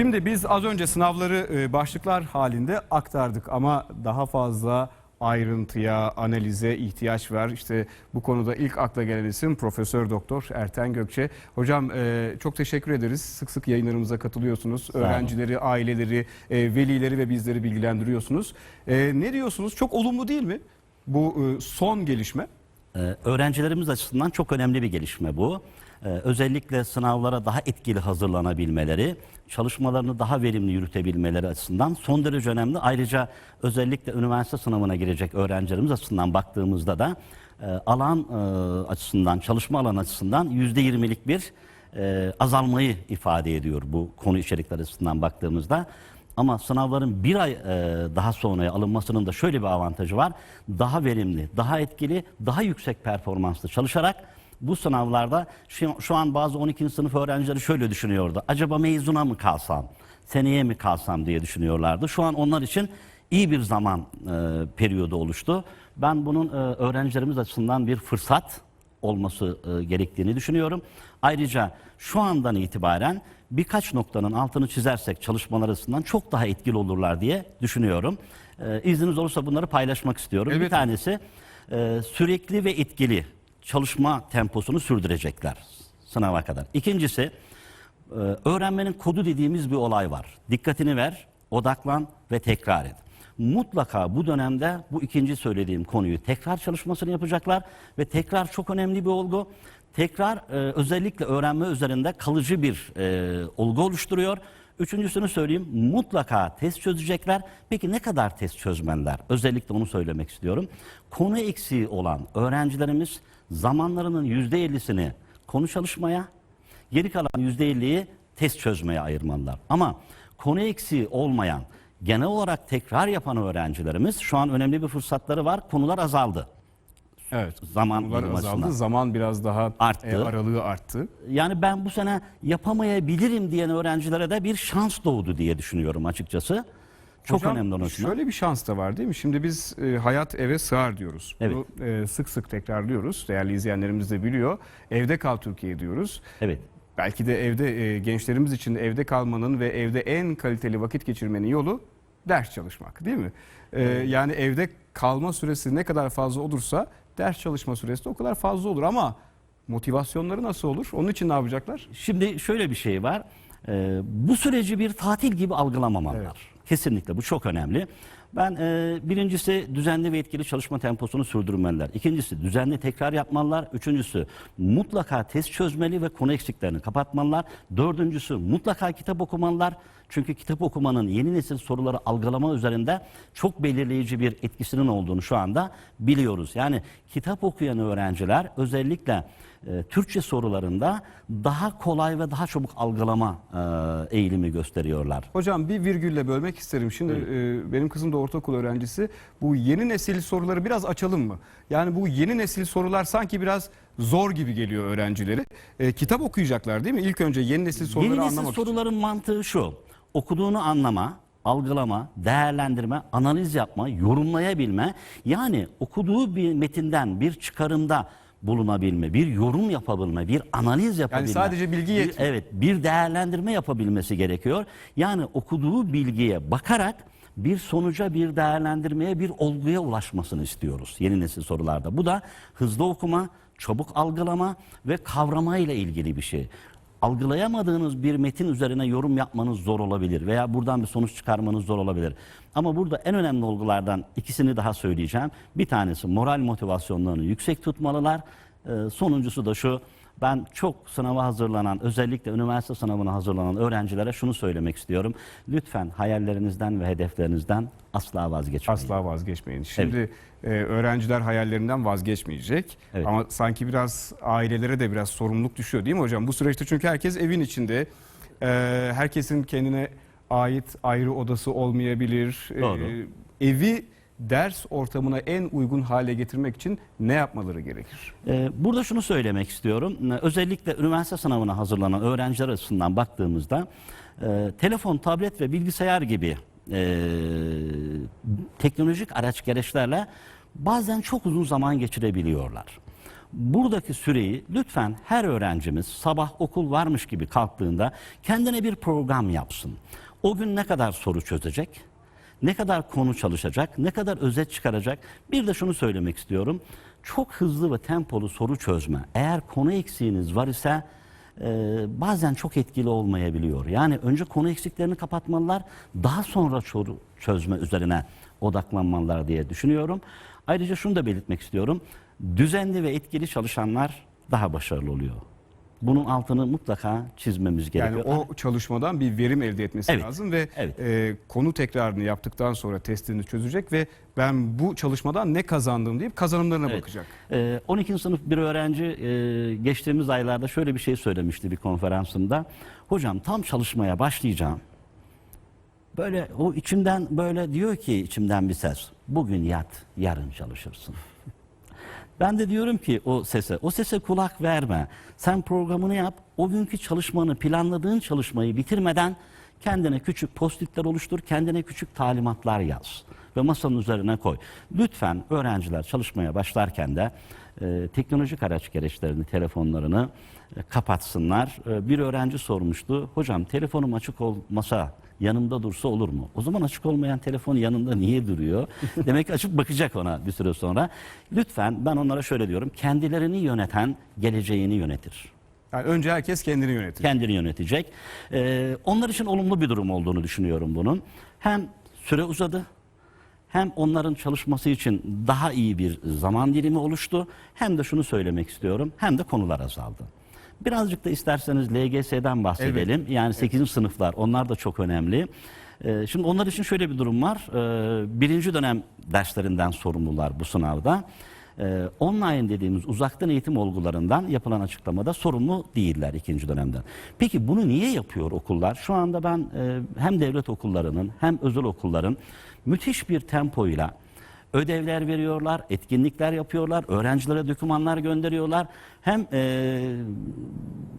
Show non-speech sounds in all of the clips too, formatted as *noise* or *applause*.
Şimdi biz az önce sınavları e, başlıklar halinde aktardık ama daha fazla ayrıntıya, analize ihtiyaç var. İşte bu konuda ilk akla gelen isim Profesör Doktor Erten Gökçe. Hocam e, çok teşekkür ederiz. Sık sık yayınlarımıza katılıyorsunuz. Öğrencileri, aileleri, e, velileri ve bizleri bilgilendiriyorsunuz. E, ne diyorsunuz? Çok olumlu değil mi bu e, son gelişme? Ee, öğrencilerimiz açısından çok önemli bir gelişme bu. Ee, özellikle sınavlara daha etkili hazırlanabilmeleri, çalışmalarını daha verimli yürütebilmeleri açısından son derece önemli. Ayrıca özellikle üniversite sınavına girecek öğrencilerimiz açısından baktığımızda da e, alan e, açısından, çalışma alanı açısından %20'lik bir e, azalmayı ifade ediyor bu konu içerikleri açısından baktığımızda. Ama sınavların bir ay e, daha sonraya alınmasının da şöyle bir avantajı var. Daha verimli, daha etkili, daha yüksek performanslı çalışarak bu sınavlarda şu, şu an bazı 12. sınıf öğrencileri şöyle düşünüyordu. Acaba mezuna mı kalsam, seneye mi kalsam diye düşünüyorlardı. Şu an onlar için iyi bir zaman e, periyodu oluştu. Ben bunun e, öğrencilerimiz açısından bir fırsat olması e, gerektiğini düşünüyorum. Ayrıca şu andan itibaren birkaç noktanın altını çizersek çalışmalar açısından çok daha etkili olurlar diye düşünüyorum. E, izniniz olursa bunları paylaşmak istiyorum. Bir Elbette. tanesi e, sürekli ve etkili çalışma temposunu sürdürecekler sınava kadar. İkincisi e, öğrenmenin kodu dediğimiz bir olay var. Dikkatini ver, odaklan ve tekrar et. Mutlaka bu dönemde bu ikinci söylediğim konuyu tekrar çalışmasını yapacaklar ve tekrar çok önemli bir olgu. Tekrar e, özellikle öğrenme üzerinde kalıcı bir e, olgu oluşturuyor. Üçüncüsünü söyleyeyim mutlaka test çözecekler. Peki ne kadar test çözmeliler? Özellikle onu söylemek istiyorum. Konu eksiği olan öğrencilerimiz zamanlarının %50'sini konu çalışmaya, Geri kalan %50'yi test çözmeye ayırmalılar. Ama konu eksiği olmayan, genel olarak tekrar yapan öğrencilerimiz şu an önemli bir fırsatları var. Konular azaldı. Evet. Zaman Konular azaldı. Zaman biraz daha Arttı. e, aralığı arttı. Yani ben bu sene yapamayabilirim diyen öğrencilere de bir şans doğdu diye düşünüyorum açıkçası. Çok Hocam, önemli onun için. Şöyle bir şans da var değil mi? Şimdi biz e, hayat eve sığar diyoruz. Evet. Bunu e, sık sık tekrarlıyoruz. Değerli izleyenlerimiz de biliyor. Evde kal Türkiye diyoruz. Evet. Belki de evde e, gençlerimiz için evde kalmanın ve evde en kaliteli vakit geçirmenin yolu ders çalışmak değil mi? E, yani evde kalma süresi ne kadar fazla olursa ders çalışma süresi de o kadar fazla olur ama motivasyonları nasıl olur? Onun için ne yapacaklar? Şimdi şöyle bir şey var. Ee, bu süreci bir tatil gibi algılamamalılar. Evet. Kesinlikle bu çok önemli. Ben e, birincisi düzenli ve etkili çalışma temposunu sürdürmeliler. İkincisi düzenli tekrar yapmalılar. Üçüncüsü mutlaka test çözmeli ve konu eksiklerini kapatmalılar. Dördüncüsü mutlaka kitap okumalılar. Çünkü kitap okumanın yeni nesil soruları algılama üzerinde çok belirleyici bir etkisinin olduğunu şu anda biliyoruz. Yani kitap okuyan öğrenciler özellikle e, Türkçe sorularında daha kolay ve daha çabuk algılama e, eğilimi gösteriyorlar. Hocam bir virgülle bölmek isterim. Şimdi e, benim kızım da ortaokul öğrencisi. Bu yeni nesil soruları biraz açalım mı? Yani bu yeni nesil sorular sanki biraz zor gibi geliyor öğrencileri. E, kitap okuyacaklar değil mi? İlk önce yeni nesil soruları Yeni nesil anlamak için. soruların mantığı şu. Okuduğunu anlama, algılama, değerlendirme, analiz yapma, yorumlayabilme. Yani okuduğu bir metinden bir çıkarımda bulunabilme, bir yorum yapabilme, bir analiz yapabilme. sadece bilgi yetmiyor. Evet, bir değerlendirme yapabilmesi gerekiyor. Yani okuduğu bilgiye bakarak bir sonuca, bir değerlendirmeye, bir olguya ulaşmasını istiyoruz yeni nesil sorularda. Bu da hızlı okuma, çabuk algılama ve kavramayla ilgili bir şey. Algılayamadığınız bir metin üzerine yorum yapmanız zor olabilir veya buradan bir sonuç çıkarmanız zor olabilir. Ama burada en önemli olgulardan ikisini daha söyleyeceğim. Bir tanesi moral motivasyonlarını yüksek tutmalılar. Ee, sonuncusu da şu. Ben çok sınava hazırlanan, özellikle üniversite sınavına hazırlanan öğrencilere şunu söylemek istiyorum. Lütfen hayallerinizden ve hedeflerinizden asla vazgeçmeyin. Asla vazgeçmeyin. Şimdi e, öğrenciler hayallerinden vazgeçmeyecek. Evet. Ama sanki biraz ailelere de biraz sorumluluk düşüyor değil mi hocam? Bu süreçte çünkü herkes evin içinde. E, herkesin kendine ait ayrı odası olmayabilir. E, Doğru. evi ders ortamına en uygun hale getirmek için ne yapmaları gerekir? Ee, Burada şunu söylemek istiyorum. Ee, Özellikle üniversite sınavına hazırlanan öğrenciler açısından baktığımızda e, telefon, tablet ve bilgisayar gibi e, teknolojik araç gereçlerle bazen çok uzun zaman geçirebiliyorlar. Buradaki süreyi lütfen her öğrencimiz sabah okul varmış gibi kalktığında kendine bir program yapsın. O gün ne kadar soru çözecek? Ne kadar konu çalışacak, ne kadar özet çıkaracak. Bir de şunu söylemek istiyorum. Çok hızlı ve tempolu soru çözme. Eğer konu eksiğiniz var ise e, bazen çok etkili olmayabiliyor. Yani önce konu eksiklerini kapatmalılar, daha sonra soru çözme üzerine odaklanmalılar diye düşünüyorum. Ayrıca şunu da belirtmek istiyorum. Düzenli ve etkili çalışanlar daha başarılı oluyor. Bunun altını mutlaka çizmemiz Yani gerekiyor. o çalışmadan bir verim elde etmesi Evet, lazım ve evet. e, konu tekrarını yaptıktan sonra testini çözecek ve ben bu çalışmadan ne kazandım deyip kazanımlarına Evet. bakacak. Ee, 12. sınıf bir öğrenci e, geçtiğimiz aylarda şöyle bir şey söylemişti bir konferansında. Hocam tam çalışmaya başlayacağım. Böyle o içimden böyle diyor ki içimden bir ses. Bugün yat, yarın çalışırsın. Ben de diyorum ki o sese, o sese kulak verme. Sen programını yap, o günkü çalışmanı, planladığın çalışmayı bitirmeden kendine küçük postitler oluştur, kendine küçük talimatlar yaz ve masanın üzerine koy. Lütfen öğrenciler çalışmaya başlarken de e, teknolojik araç gereçlerini, telefonlarını e, kapatsınlar. E, bir öğrenci sormuştu, hocam telefonum açık olmasa yanımda dursa olur mu? O zaman açık olmayan telefon yanında niye duruyor? *laughs* Demek ki açıp bakacak ona bir süre sonra. Lütfen ben onlara şöyle diyorum. Kendilerini yöneten geleceğini yönetir. Yani önce herkes kendini yönetir. Kendini yönetecek. Ee, onlar için olumlu bir durum olduğunu düşünüyorum bunun. Hem süre uzadı hem onların çalışması için daha iyi bir zaman dilimi oluştu. Hem de şunu söylemek istiyorum. Hem de konular azaldı. Birazcık da isterseniz LGS'den bahsedelim. Yani 8. sınıflar onlar da çok önemli. Ee, şimdi onlar için şöyle bir durum var. Ee, birinci dönem derslerinden sorumlular bu sınavda. Ee, online dediğimiz uzaktan eğitim olgularından yapılan açıklamada sorumlu değiller ikinci dönemden. Peki bunu niye yapıyor okullar? Şu anda ben e, hem devlet okullarının hem özel okulların müthiş bir tempoyla ödevler veriyorlar, etkinlikler yapıyorlar, öğrencilere dokümanlar gönderiyorlar. Hem e,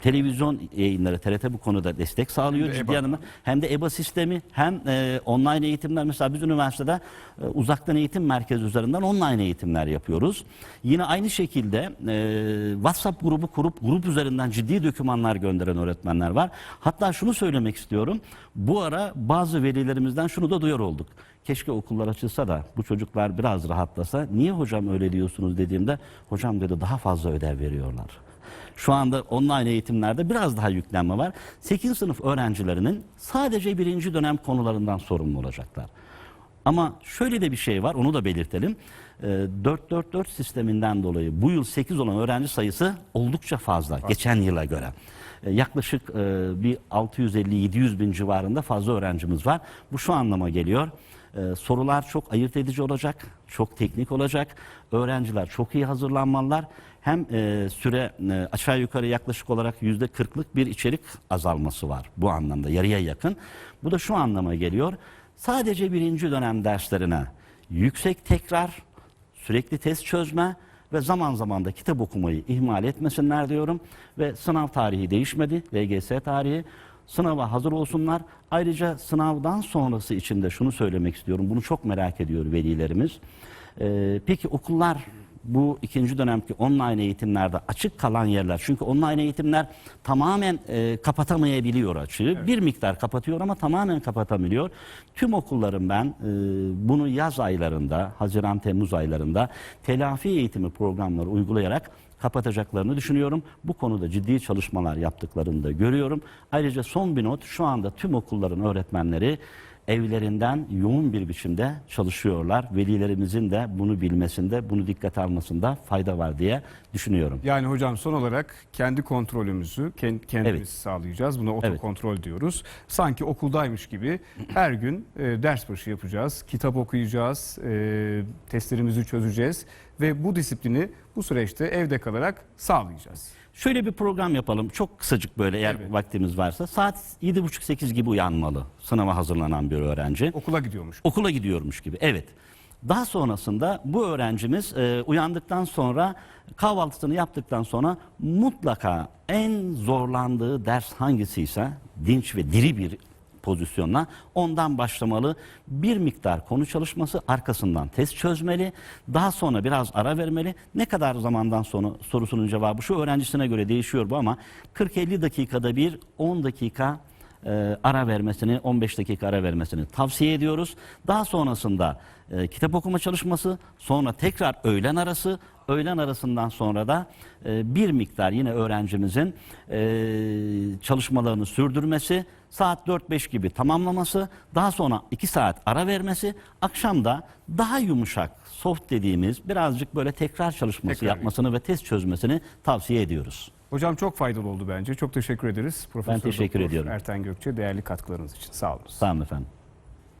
televizyon yayınları, TRT bu konuda destek sağlıyor Hem de ciddi anlamda. Hem de EBA sistemi hem e, online eğitimler. Mesela biz üniversitede e, uzaktan eğitim merkezi üzerinden online eğitimler yapıyoruz. Yine aynı şekilde e, WhatsApp grubu kurup grup üzerinden ciddi dokümanlar gönderen öğretmenler var. Hatta şunu söylemek istiyorum. Bu ara bazı velilerimizden şunu da duyar olduk. Keşke okullar açılsa da bu çocuklar biraz rahatlasa. Niye hocam öyle diyorsunuz dediğimde hocam dedi daha fazla ödev veriyorlar. Şu anda online eğitimlerde biraz daha yüklenme var. 8. sınıf öğrencilerinin sadece birinci dönem konularından sorumlu olacaklar. Ama şöyle de bir şey var, onu da belirtelim. Ee, 4-4-4 sisteminden dolayı bu yıl 8 olan öğrenci sayısı oldukça fazla geçen yıla göre. Ee, Yaklaşık e, bir 650-700 bin civarında fazla öğrencimiz var. Bu şu anlama geliyor. Ee, sorular çok ayırt edici olacak, çok teknik olacak. Öğrenciler çok iyi hazırlanmalılar. Hem e, süre e, aşağı yukarı yaklaşık olarak yüzde kırklık bir içerik azalması var bu anlamda yarıya yakın. Bu da şu anlama geliyor. Sadece birinci dönem derslerine yüksek tekrar, sürekli test çözme ve zaman zaman da kitap okumayı ihmal etmesinler diyorum. Ve sınav tarihi değişmedi, LGS tarihi. Sınava hazır olsunlar. Ayrıca sınavdan sonrası için de şunu söylemek istiyorum. Bunu çok merak ediyor velilerimiz. Ee, peki okullar bu ikinci dönemki online eğitimlerde açık kalan yerler. Çünkü online eğitimler tamamen e, kapatamayabiliyor açığı. Bir miktar kapatıyor ama tamamen kapatamıyor. Tüm okulların ben e, bunu yaz aylarında, Haziran-Temmuz aylarında telafi eğitimi programları uygulayarak kapatacaklarını düşünüyorum. Bu konuda ciddi çalışmalar yaptıklarını da görüyorum. Ayrıca son bir not şu anda tüm okulların öğretmenleri evlerinden yoğun bir biçimde çalışıyorlar. Velilerimizin de bunu bilmesinde, bunu dikkate almasında fayda var diye düşünüyorum. Yani hocam son olarak kendi kontrolümüzü ken- kendimiz Evet. sağlayacağız. Buna otokontrol diyoruz. Sanki okuldaymış gibi her gün e, ders başı yapacağız, kitap okuyacağız, e, testlerimizi çözeceğiz ve bu disiplini bu süreçte evde kalarak sağlayacağız. Şöyle bir program yapalım. Çok kısacık böyle eğer Evet. vaktimiz varsa. Saat 7.30-8 gibi uyanmalı sınava hazırlanan bir öğrenci. Okula gidiyormuş. Okula gidiyormuş gibi. Evet. Daha sonrasında bu öğrencimiz e, uyandıktan sonra kahvaltısını yaptıktan sonra mutlaka en zorlandığı ders hangisiyse dinç ve diri bir pozisyonuna ondan başlamalı. Bir miktar konu çalışması arkasından test çözmeli. Daha sonra biraz ara vermeli. Ne kadar zamandan sonra sorusunun cevabı şu öğrencisine göre değişiyor bu ama 40-50 dakikada bir 10 dakika e, ara vermesini, 15 dakika ara vermesini tavsiye ediyoruz. Daha sonrasında e, kitap okuma çalışması, sonra tekrar öğlen arası, öğlen arasından sonra da e, bir miktar yine öğrencimizin e, çalışmalarını sürdürmesi, saat 4-5 gibi tamamlaması, daha sonra 2 saat ara vermesi, akşam da daha yumuşak, soft dediğimiz birazcık böyle tekrar çalışması Tekrar. yapmasını ve test çözmesini tavsiye ediyoruz. Hocam çok faydalı oldu bence. Çok teşekkür ederiz. Profesör teşekkür Doktor ediyorum. Erten Gökçe değerli katkılarınız için. Sağ olun. Sağ olun efendim.